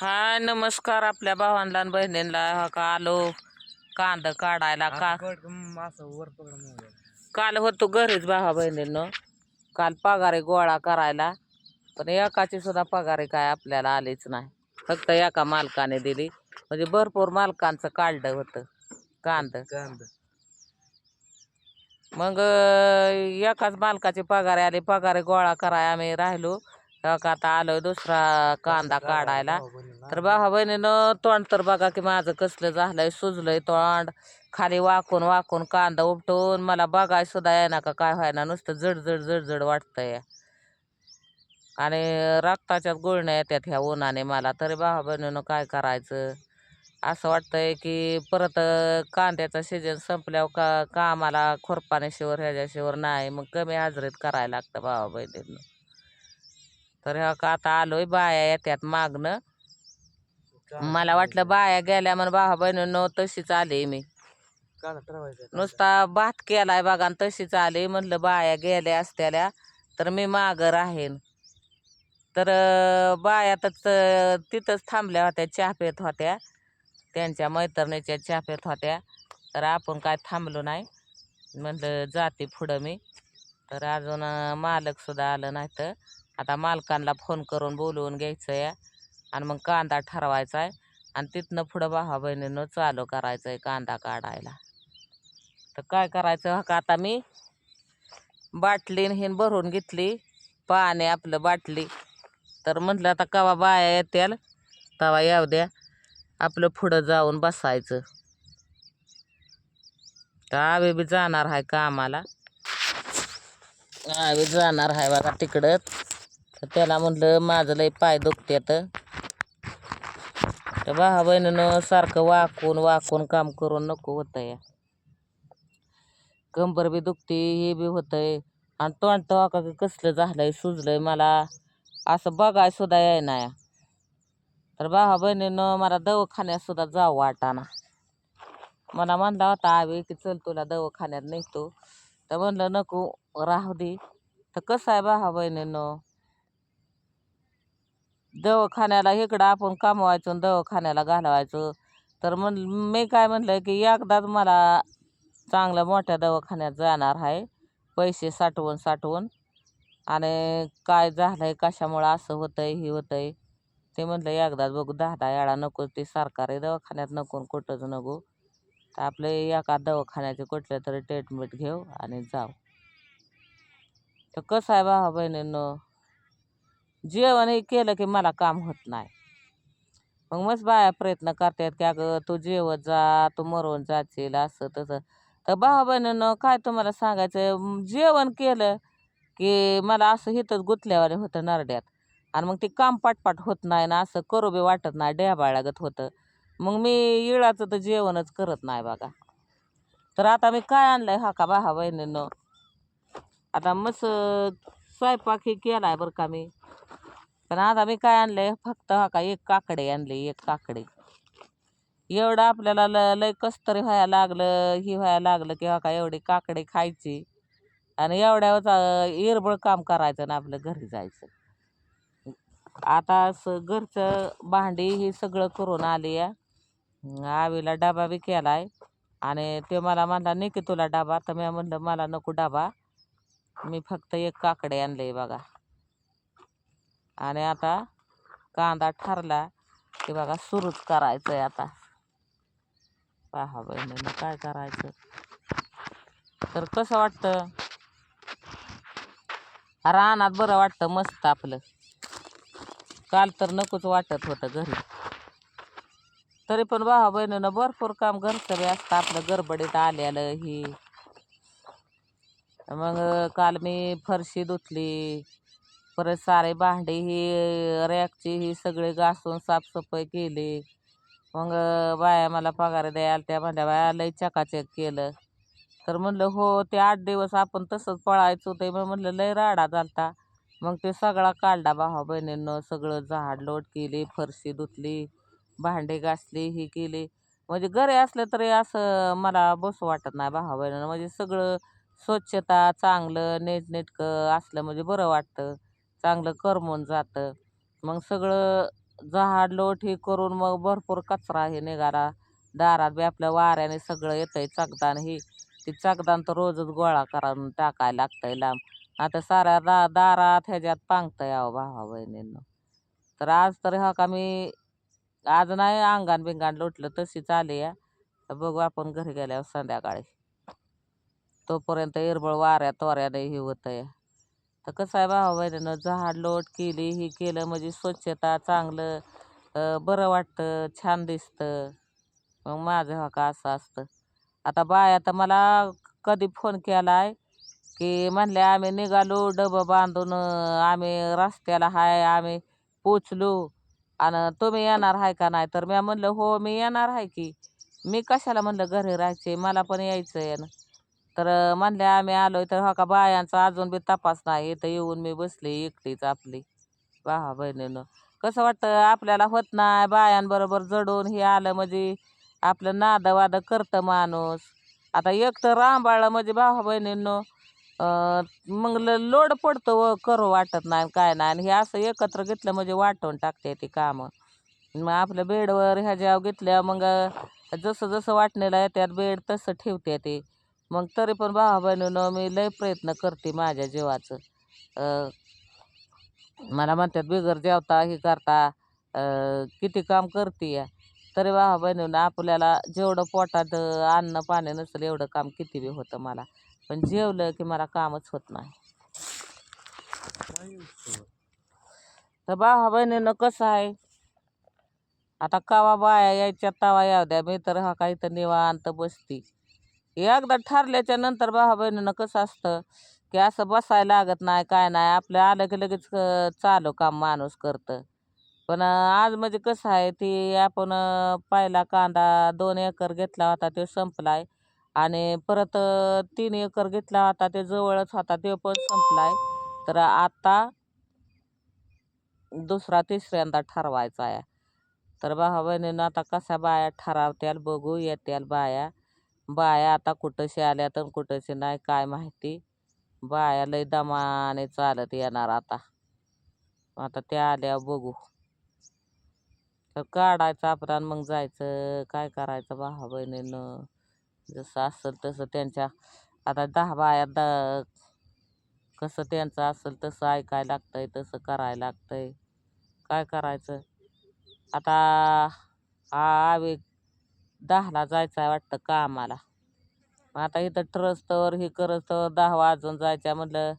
हा नमस्कार आपल्या भावांना आणि बहिणींना हा का आलो? कांदा काढायला का? काल होतो घरीच भावा बहिणींनो. काल पगारे गोळा करायला. पण एकाची सुद्धा पगारे काय आपल्याला आलीच नाही. फक्त एका मालकाने दिली. म्हणजे भरपूर मालकांचं काढलं होतं. कांद. कांदा. मग एकाच मालकाची पगारे आली पगारे गोळा कराय आम्ही राहिलो. का आता आलोय दुसरा कांदा काढायला. तर भावा बहिणीनं तोंड तर बघा की माझं कसलं झालंय सुजलंय तोंड. खाली वाकून वाकून कांदा उपटून मला बघाय सुद्धा येईना का काय व्हायना नुसतं जड जड जड जड वाटतंय. आणि रक्ताच्याच गुळण्या येतात ह्या उन्हाने मला. तरी भावा बहिणीनं काय करायचं? असं वाटतंय की परत कांद्याचा सीजन संपल्यावर का कामाला खुरपाण्याशिवर ह्याच्याशिवर नाही. मग कमी हाजरीत करायला लागतं भावा बहिणीनं. तर ह्या का आता आलोय बाया येत्यात मागणं मला वाटलं बाया गेल्या म्हणून भावा बहिणीनं तशीच आले मी. नुसता भात केलाय बघा आणि तशीच आले म्हणलं बाया गेल्या असत्याल्या तर मी मागं राहीन. तर बाया तर तिथंच थांबल्या होत्या चहा पेत होत्या. त्यांच्या मैत्रिणीच्या चहा पेत होत्या. तर आपण काय थांबलो नाही. म्हणलं जाते पुढं मी. तर अजून मालकसुद्धा आलं नाही तर आता मालकांना फोन करून बोलवून घ्यायचं आहे आणि मग कांदा ठरवायचा आहे आणि तिथनं पुढं भावा बहिणीनं चालू करायचं आहे कांदा काढायला. तर काय करायचं? का आता मी बाटलीन हिन भरून घेतली पाणी आपलं बाटली. तर म्हटलं आता कवा बाया येत्याल? तवा येऊ द्या. आपलं पुढं जाऊन बसायचं. तर आवे बी जाणार आहे कामाला. आवे जाणार आहे बघा तिकडं. तर त्याला म्हटलं माझं लय पाय दुखत्यात. तर भावा बहिणीनं सारखं वाकून वाकून काम करून नको होतंय. कंबर बी दुखते हे बी होतंय. आणि तोंड तर का कसलं झालंय सुजलंय मला. असं बघाय सुद्धा येईना तर भावा बहिणीनं मला दवाखान्यात सुद्धा जाऊ वाटाना. मला म्हणला होता आवी की चल तुला दवाखान्यात निघतो तर म्हणलं नको राहू दे. तर कसं आहे भावा बहिणीनं? दवाखान्याला इकडं आपण कमवायचो आणि दवाखान्याला घालवायचो. तर म्हण मी काय म्हणलं की एकदाच मला चांगल्या मोठ्या दवाखान्यात जाणार आहे. पैसे साठवून साठवून. आणि काय झालं आहे कशामुळं असं होतं आहे हे होतं आहे ते म्हणलं एकदाच बघू दहा दहा याळा नको ते सरकारी दवाखान्यात नको कुठंच नको. तर आपले एका दवाखान्याचे कुठले तरी ट्रीटमेंट घेऊ आणि जाऊ. तर कसं आहे भावा बहिणींनो जेवण हे केलं की मला काम होत नाही. मग मस्त बाया प्रयत्न करतात की अगं तू जेवत जा तू मरून जाशील असं तसं. तर भावा बहिणीनं काय तुम्हाला सांगायचं जेवण केलं की मला असं हिथंच गुतल्यावाने होतं नरड्यात. आणि मग ते काम पाटपाट होत नाही ना असं करू बी वाटत नाही डेबाळागत होतं. मग मी इळाचं तर जेवणच करत नाही बघा. तर आता मी काय आणलंय हा का भावा बहिणीनं? आता मस्त स्वयंपाक हे आहे बरं का मी. पण आता मी काय आणलंय? फक्त हा का एक काकडे आणले एक काकडे. एवढं आपल्याला ल लय कस तरी व्हायला लागलं ही व्हायला लागलं की हा का एवढी काकडे खायची. आणि एवढ्यावर इरबळ काम करायचं ना आपलं घरी जायचं. आता असं घरचं भांडी हे सगळं करून आली आहे. आवीला डबा बी आहे आणि ते मला म्हणला नाही की तुला डबा. तर मी म्हणलं मला नको डबा. मी फक्त एक काकडे आणले बघा. आणि आता कांदा ठरला की बघा सुरूच करायचं आहे आता. पहा बहिणीनं काय करायचं. तर कसं वाटतं? रानात बरं वाटतं मस्त आपलं. काल तर नकोच वाटत होतं घरी. तरी पण भावा बहिणीनं भरपूर काम घरचं बी असतं आपलं गडबडीत आलेलं ही. मग काल मी फरशी धुतली. परत सारे भांडी ही रॅकची ही सगळी घासून साफसफाई केली. मग बाया मला पगार द्यायला त्या म्हणल्या बाया लय चकाचक केलं. तर म्हणलं हो ते आठ दिवस आपण तसंच पळायचो ते. मग म्हणलं लय राडा झालता. मग ते सगळा काढला भावा बहिणीनं सगळं झाड लोट केली फरशी धुतली भांडी घासली ही केली. म्हणजे घरी असलं तरी असं मला बसू वाटत नाही भावा बहिणीनं. म्हणजे सगळं स्वच्छता चांगलं नीटनेटकं असलं म्हणजे बरं वाटतं. चांगलं करमून जातं. मग सगळं झाड लोट हे करून मग भरपूर कचरा हे निघाला. दारात बी आपल्या वाऱ्याने सगळं येतंय चकदान ही. ती चाकदान तर रोजच गोळा करून टाकायला लागतंय लांब. आता साऱ्या दा दारात ह्याच्यात पांगतंय अहो भावा बहिणींना तर आज तर हा का मी आज नाही अंगाण बिंगाण लोटलं तशीच आली या तर बघू आपण घरी गेल्यावर संध्याकाळी. तोपर्यंत इरबळ वाऱ्या तोऱ्याने हे होतंय. तर कसं आहे भावाबहिणीनं झाड लोट केली ही केलं म्हणजे स्वच्छता चांगलं बरं वाटतं छान दिसतं. मग माझं हा का असं असतं. आता बाया तर मला कधी फोन केला आहे की म्हणले आम्ही निघालो डबं बांधून आम्ही रस्त्याला हाय आम्ही पोचलो. आणि तुम्ही येणार आहे का नाही? तर मी म्हणलं हो मी येणार आहे की. मी कशाला म्हणलं घरी राहायचे मला पण यायचं आहे ना तर म्हणले आम्ही आलोय तर हो का बायांचा अजून बी तपास नाही. इथं येऊन मी बसले एकटीच आपली. भावा बहिणीनं. कसं वाटतं? आपल्याला होत नाही. बायांबरोबर जडून हे आलं म्हणजे आपलं नादवाद करतं माणूस. आता एक तर रांबाळलं म्हणजे भावा बहिणींनो मग ल- लोड पडतो व करू वाटत नाही काय नाही. आणि हे असं एकत्र घेतलं म्हणजे वाटून टाकते ती कामं. मग आपल्या बेडवर ह्याच्यावर घेतल्या मग जसं जसं वाटणीला येतात बेड तसं ठेवते ते. मग तरी पण भावा बहिणीनं मी लय प्रयत्न करते माझ्या जीवाचं. मला म्हणतात बिगर जेवता हे करता किती काम करते या तरी भावा बहिणीनं आपल्याला जेवढं पोटात अन्न पाणी नसेल एवढं काम किती बी होतं मला. पण जेवलं की मला कामच होत नाही. तर भावा बहिणीनं कसं आहे? आता कवा बाया यायच्या तवा याव द्या. मी तर हा काही तर निवांत बसती. एकदा ठरल्याच्या नंतर भावा बहिणीनं कसं असतं की असं बसायला लागत नाही काय नाही आपलं आलं की लगेच चालू काम माणूस करतं. पण आज म्हणजे कसं आहे ती आपण पहिला कांदा दोन एकर घेतला होता तो संपलाय. आणि परत तीन एकर घेतला होता ते जवळच होता तो पण संपलाय. तर आता दुसरा तिसऱ्यांदा ठरवायचा आहे. तर भावा बहिणीनं आता कशा बाया ठरावत्याल बघू येत्याल बाया. बाया आता कुठंशी आल्या तर कुठंशी नाही काय माहिती? बाया लय दमाने चालत येणार आता. आता त्या आल्या बघू. तर काढायचं आपण मग जायचं. काय करायचं भावा बहिणीनं? जसं असेल तसं त्यांच्या आता दहा बाया द कसं त्यांचं असेल तसं ऐकायला लागतंय तसं करायला लागतंय. काय करायचं? आता आवेग दहाला जायचं आहे वाटतं कामाला. मग आता इथं ट्रस्तवर हे करस्तवर दहा वाजून जायच्या म्हटलं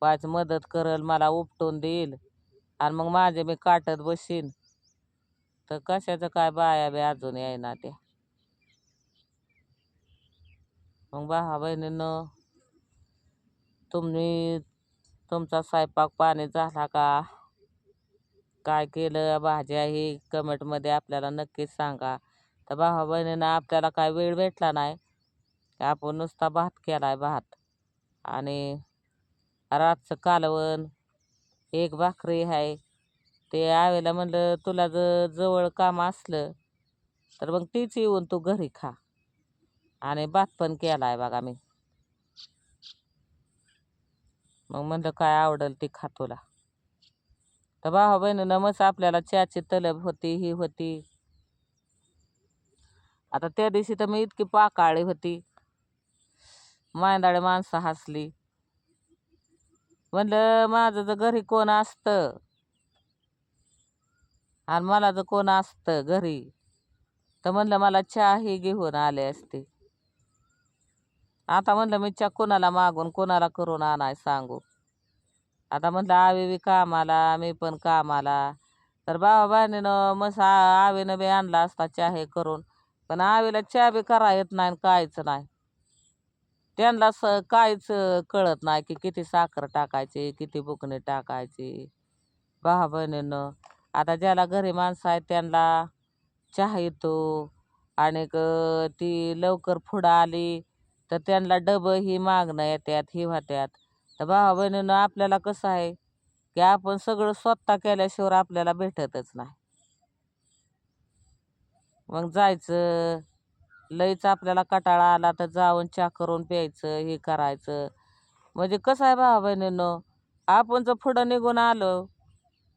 पाच मदत करल मला उपटून देईल. आणि मग माझे मी काटत बसीन. तर कशाचं काय बाया बी अजून ना त्या. मग भावा बहिणीनं तुम्ही तुमचा स्वयंपाक पाणी झाला का? काय केलं? भाज्या ही कमेंटमध्ये आपल्याला नक्कीच सांगा. तर भावा बहिणीनं आपल्याला काय वेळ भेटला नाही. आपण नुसता भात केला आहे भात. आणि रातचं कालवण एक भाकरी आहे ते आवेला म्हणलं तुला जर जवळ काम असलं तर मग तीच येऊन तू घरी खा. आणि भात पण केला आहे बघा मी. मग म्हणलं काय आवडेल ती खा तुला. तर भावा बहिणीनं मस्त आपल्याला चहाची तलब होती ही होती. आता त्या दिवशी तर मी इतकी पाकाळी होती. मांदाळे माणसं हसली. म्हणलं माझं जर घरी कोण असतं? आणि मला जर कोण असतं घरी तर म्हणलं मला चहाही घेऊन आले असते. आता म्हणलं मी चहा कोणाला मागून कोणाला करून आणाय सांगू? आता म्हणलं आवेवी कामाला मी पण कामाला. तर बाबा बहिणीनं मस्त आवेनं बी आणला असता चहा हे करून. पण आवेला चहा बी करा येत नाही आणि काहीच नाही. त्यांना स काहीच कळत नाही की किती साखर टाकायची किती बुकणी टाकायची. भावा बहिणीनं आता ज्याला घरी माणसं आहेत त्यांना चहा येतो आणि ती लवकर पुढं आली तर त्यांना डबं ही मागणं येतात ही व्हात्यात तर भावा बहिणीनं आपल्याला कसं आहे की आपण सगळं स्वतः केल्याशिवाय आपल्याला भेटतच नाही. मग जायचं. लईच आपल्याला कटाळा आला तर जाऊन चहा करून प्यायचं हे करायचं. म्हणजे कसं आहे भावा बहिणीनं आपण जर पुढं निघून आलो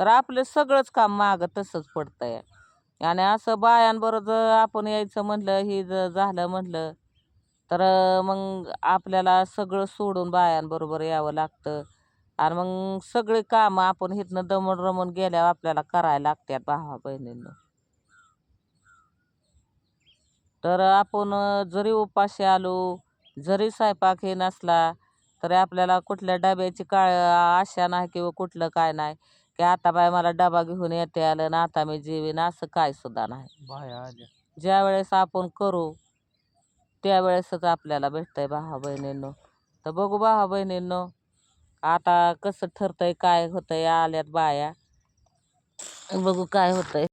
तर आपलं सगळंच काम मागं तसंच पडतंय. आणि असं बायांबरोबर जर आपण यायचं म्हणलं हे जर झालं म्हणलं तर मग आपल्याला सगळं सोडून बायांबरोबर यावं लागतं. आणि मग सगळे कामं आपण इथनं दमण रमण गेल्यावर आपल्याला करायला लागतात भावा बहिणींना. तर आपण जरी उपाशी आलो जरी स्वयंपाक हे नसला तरी आपल्याला कुठल्या डब्याची काळ आशा नाही किंवा कुठलं काय नाही की आता बाय मला डबा घेऊन येते आलं ना आता मी जेवीन असं काय सुद्धा नाही. ज्या वेळेस आपण करू त्यावेळेसच आपल्याला भेटतंय भावा बहिणींनो तर बघू भावा बहिणींनो आता कसं ठरतंय काय होतंय आल्यात बाया. बघू काय होतंय.